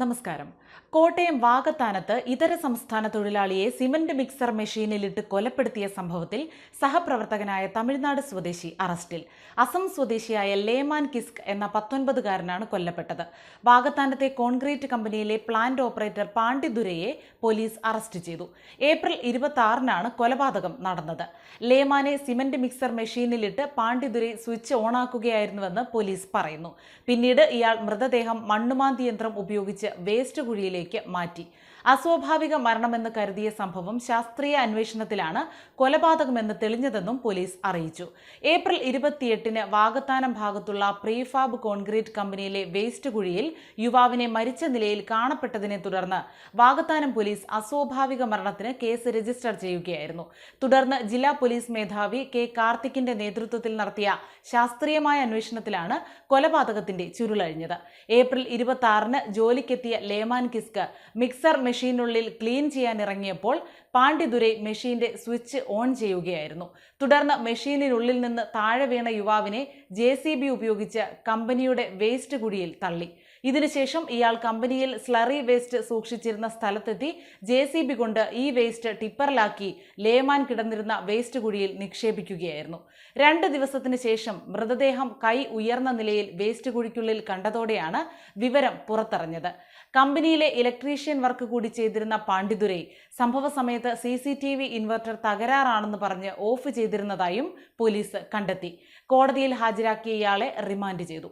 നമസ്കാരം. കോട്ടയം വാകത്താനത്ത് ഇതര സംസ്ഥാന തൊഴിലാളിയെ സിമന്റ് മിക്സർ മെഷീനിലിട്ട് കൊലപ്പെടുത്തിയ സംഭവത്തിൽ സഹപ്രവർത്തകനായ തമിഴ്നാട് സ്വദേശി അറസ്റ്റിൽ. അസം സ്വദേശിയായ ലേമാൻ കിസ്ക് എന്ന പത്തൊൻപതുകാരനാണ് കൊല്ലപ്പെട്ടത്. വാകത്താനത്തെ കോൺക്രീറ്റ് കമ്പനിയിലെ പ്ലാന്റ് ഓപ്പറേറ്റർ പാണ്ഡിദുരയെ പോലീസ് അറസ്റ്റ് ചെയ്തു. ഏപ്രിൽ ഇരുപത്തി ആറിനാണ് കൊലപാതകം നടന്നത്. ലേമാനെ സിമന്റ് മിക്സർ മെഷീനിലിട്ട് പാണ്ഡിദുരെ സ്വിച്ച് ഓണാക്കുകയായിരുന്നുവെന്ന് പോലീസ് പറയുന്നു. പിന്നീട് ഇയാൾ മൃതദേഹം മണ്ണുമാന്തി യന്ത്രം ഉപയോഗിച്ച് വേസ്റ്റ് കുഴിയിലേക്ക് മാറ്റി. അസ്വാഭാവിക മരണമെന്ന് കരുതിയ സംഭവം ശാസ്ത്രീയ അന്വേഷണത്തിലാണ് കൊലപാതകമെന്ന് തെളിഞ്ഞതെന്നും പോലീസ് അറിയിച്ചു. ഏപ്രിൽ ഇരുപത്തിയെട്ടിന് വാഗത്താനം ഭാഗത്തുള്ള പ്രീഫാബ് കോൺക്രീറ്റ് കമ്പനിയിലെ വേസ്റ്റ് കുഴിയിൽ യുവാവിനെ മരിച്ച നിലയിൽ കാണപ്പെട്ടതിനെ തുടർന്ന് വാഗത്താനം പോലീസ് അസ്വാഭാവിക മരണത്തിന് കേസ് രജിസ്റ്റർ ചെയ്യുകയായിരുന്നു. തുടർന്ന് ജില്ലാ പോലീസ് മേധാവി കെ കാർത്തിക്കിന്റെ നേതൃത്വത്തിൽ നടത്തിയ ശാസ്ത്രീയമായ അന്വേഷണത്തിലാണ് കൊലപാതകത്തിന്റെ ചുരുളഴിഞ്ഞത്. ഏപ്രിൽ ഇരുപത്തി ആറിന് ജോലിക്കെത്തിയ ലേമാൻ കിസ്ക് മിക്സർ മെഷീനുള്ളിൽ ക്ലീൻ ചെയ്യാൻ ഇറങ്ങിയപ്പോൾ പാണ്ഡിദുരൈ മെഷീന്റെ സ്വിച്ച് ഓൺ ചെയ്യുകയായിരുന്നു. തുടർന്ന് മെഷീനിനുള്ളിൽ നിന്ന് താഴെ വീണ യുവാവിനെ ജെ ഉപയോഗിച്ച് കമ്പനിയുടെ വേസ്റ്റ് കുഴിയിൽ തള്ളി. ഇതിനുശേഷം ഇയാൾ കമ്പനിയിൽ സ്ലറി വേസ്റ്റ് സൂക്ഷിച്ചിരുന്ന സ്ഥലത്തെത്തി ജെ സി ബി കൊണ്ട് ഈ വേസ്റ്റ് ടിപ്പറിലാക്കി ലേമാൻ കിടന്നിരുന്ന വേസ്റ്റ് കുഴിയിൽ നിക്ഷേപിക്കുകയായിരുന്നു. രണ്ട് ദിവസത്തിന് ശേഷം മൃതദേഹം കൈ ഉയർന്ന നിലയിൽ വേസ്റ്റ് കുഴിക്കുള്ളിൽ കണ്ടതോടെയാണ് വിവരം പുറത്തറിഞ്ഞത്. കമ്പനിയിലെ ഇലക്ട്രീഷ്യൻ വർക്ക് കൂടി ചെയ്തിരുന്ന പാണ്ഡിതുരൈ സംഭവ സമയത്ത് C C T V inverter തകരാറാണെന്ന് പറഞ്ഞ് ഓഫ് ചെയ്തിരുന്നതായും പോലീസ് കണ്ടെത്തി. കോടതിയിൽ ഹാജരാക്കിയ ഇയാളെ റിമാൻഡ് ചെയ്തു.